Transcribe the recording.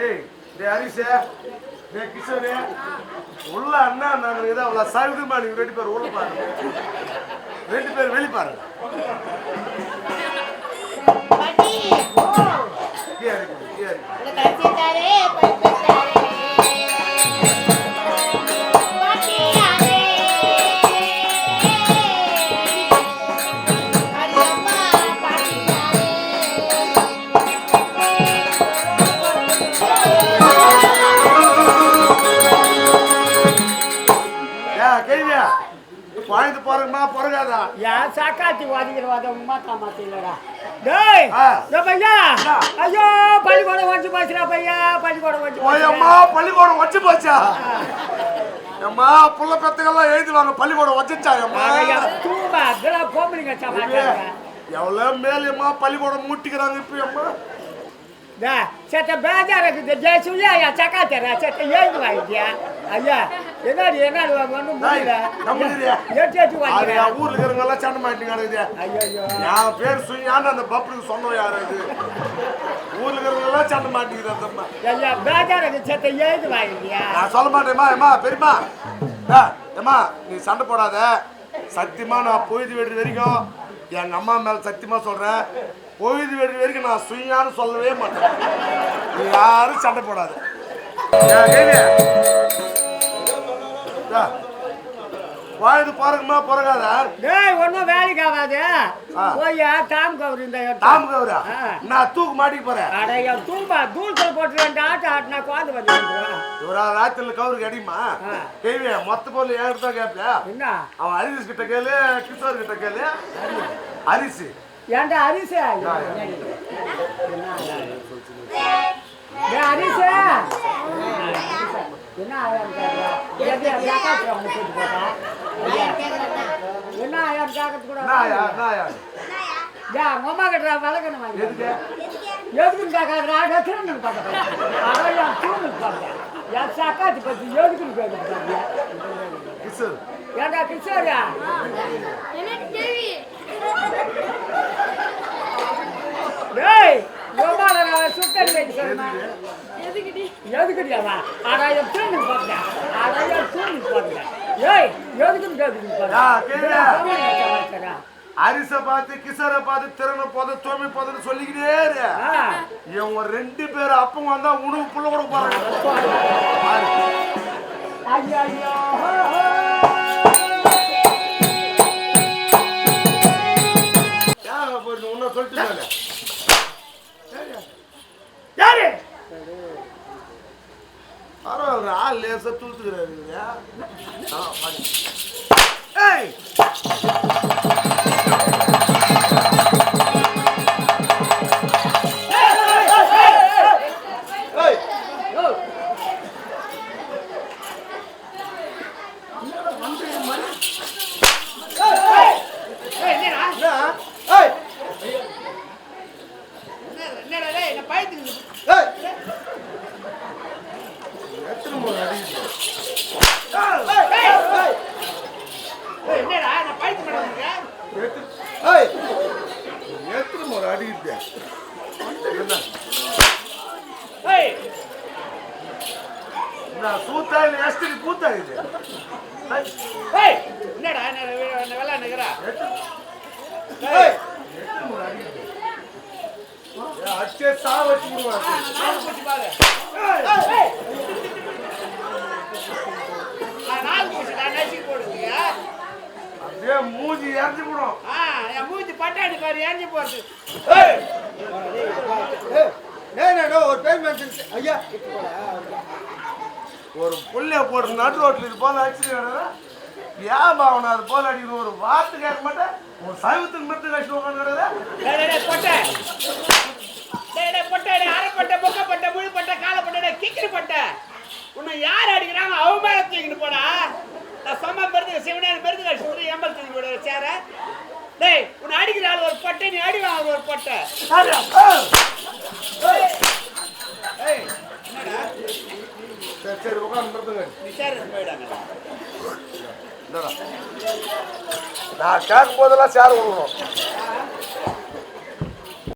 டேய் டேய் ஹரிஷே டேய் கிஷோரே. உள்ள அண்ணா நாங்க ஏதோ அவ்வளோ சவுகரியமா நீங்க ரெண்டு பேர் உள்ள பாருங்க. ரெண்டு பேர் வெளி பாருங்க. கீழே இருக்குது கீழே இருக்குது வாழ்ந்து போறமா பிறகாதா ஏன் சாக்காத்தி வாதிக்கிறவாத உமா தாமாத்தி இல்லடா டேய் பையா. ஐயோ பள்ளிக்கூடம் வச்சு போச்சுடா பையா. பள்ளிக்கூடம் வச்சு ஓயம்மா பள்ளிக்கூடம் வச்சு போச்சா? அம்மா புள்ள பெத்துக்கெல்லாம் எழுதிடுவாங்க பள்ளிக்கூடம் வச்சுச்சாங்கம்மா தூமா இதெல்லாம் போம்பளிங்க எவ்வளோ மேலேம்மா பள்ளிக்கூடம் மூட்டிக்கிறாங்க இப்போ அம்மா சேட்ட பேஜா இருக்குது ஜெயசூரியா ஐயா சக்காத்தரா சேட்ட எழுதுவாங்க ஐயா என்னடி என்னடி ஒன்றும் முடியல டேய், நம்புறியா? எட்டு அது ஊர்ல இருக்கிறவங்க எல்லாம் சண்டை மாட்டீங்க ஐயோ என் பேர் சுயான்னு அந்த பப்புக்கு சொன்னோம் யாரு அது? ஊர்ல இருக்கிறவங்க எல்லாம் சண்டை மாட்டேங்குது அந்த அம்மா. ஐயா பேஜார் இருக்குது சேத்த ஏந்து வாங்கிட்டியா நான் சொல்ல ஏம்மா நீ சண்டை போடாத. சத்தியமா நான் பொழுது வெடி வரைக்கும் எங்க அம்மா மேல சத்தியமா சொல்றேன். பொழுது வெடி வரைக்கும் நான் சுயான்னு சொல்லவே மாட்டேன். நீ யாரும் சண்டை போடாத. ஏன் கேள்வி? வாழ்ந்து பாருங்கம்மா பிறகாத டேய் ஒன்றும் வேலைக்கு ஆகாது ஆ. போய்யா டாம் கவர் இந்த தாம் கவுரா. நான் தூக்கு மாட்டிக்க போறேன் அட என் தூம்பா தூள் போட்டு ரெண்டு ஆட்டம் ஆட்டினா குழந்தை வந்து வந்துடும் இவரா ராத்திரில கவுருக்கு அடிமா ஆ. கேள்வி மொத்த பொருள் என்கிட்ட தான் கேட்பியா என்ன அவன் ஹரிஸ் கிட்ட கேளு கிஷோர் கிட்ட கேளு ஹரிஸ் ஏன்டா அரிசி ஏன் அரிசி என்ன ஆயிரம் கேட்கறா? எது ஜாக்காத்துல என்ன ஆயிரம் ஜாக்கெட் கூட ஏன் உங்க அம்மா கிட்ட விளக்கணும் எதுக்குன்னு கேட்காத ஆட திருநெல் பார்க்க அதான் என் தூணுக்கு என் சக்காத்து பத்தி எதுக்குன்னு கேட்க கிஷோரியா டேய் எதுக்குடியாவா போட்டேன் ஆறாயிரம் தூணி போட்டேன் ஹரிச பார்த்து கிஷோரை பார்த்து திறனை போத தோமி போதன்னு சொல்லிக்கிட்டே இவங்க ரெண்டு பேரும் அப்பம் வந்தா உணவு புள்ள கூட போறாங்க. ஆள் லேசா தூத்துக்கிறாரு. ஏய் ஏய் என்னடா என்ன? ஏய் என்னடா டேய் நான் பயத்துக்கு ஏய் எத்தனை முறை அடிக்குது? ஏய், ஏய், ஏய். ஏய், என்னடா நான் பயத்து மாட்டேன் எத்தனை- ஏய், எத்தனை முறை அடிக்குது? என்ன? ஏய் நான் சூத்தா இல்லை எஸ்டிக்கு கூத்தா இது என்னடா என்ன வெள்ளா நகரா ஏய், எத்தனை முறை அடிக்குது? ஏய், அடிச்சே சாவ வச்சு விடுவாங்க. நாலு போச்சு பாரு ஏய், ஏய் நான் நாலு போச்சு நான் நசி போடுங்க அப்படியே மூஞ்சி எரிஞ்சு விடும் ஆ என் மூஞ்சி பாரு ஏஞ்சி போறது. ஏய், ஒரு பேர் மென்ஷன் ஐயா. ஒரு புள்ளைய போட்டு நடு ரோட்ல இது போல அடிச்சுட்டு ஏன் பாவனா அது போல அடிக்கணும் ஒரு வார்த்தை கேட்க மாட்டேன். ஒரு சைவத்துக்கு மட்டும் கஷ்டம் உட்காந்து டேய் டேய், டேய் பொட்டை. டேய் டேய் பொட்டை டேய் அரை பட்டை பொக்க பட்டை முழு பட்டை கால பட்டை டேய் கிக்கிரி பட்டை. உன்னை யார் அடிக்கிறாங்க? அவன் மேல தூக்கிட்டு போடா. நான் சொன்ன பெருது சிவனேன் பெருது கட்சி எம்பல் தூக்கி போட சேர. அடிக்கிற ஆள் ஒரு பட்டை நீ அடி வாங்க ஒரு பட்டை. சரி சரி உட்காந்து. நான் கேட்கும் போதெல்லாம் சேர் விடுவோம்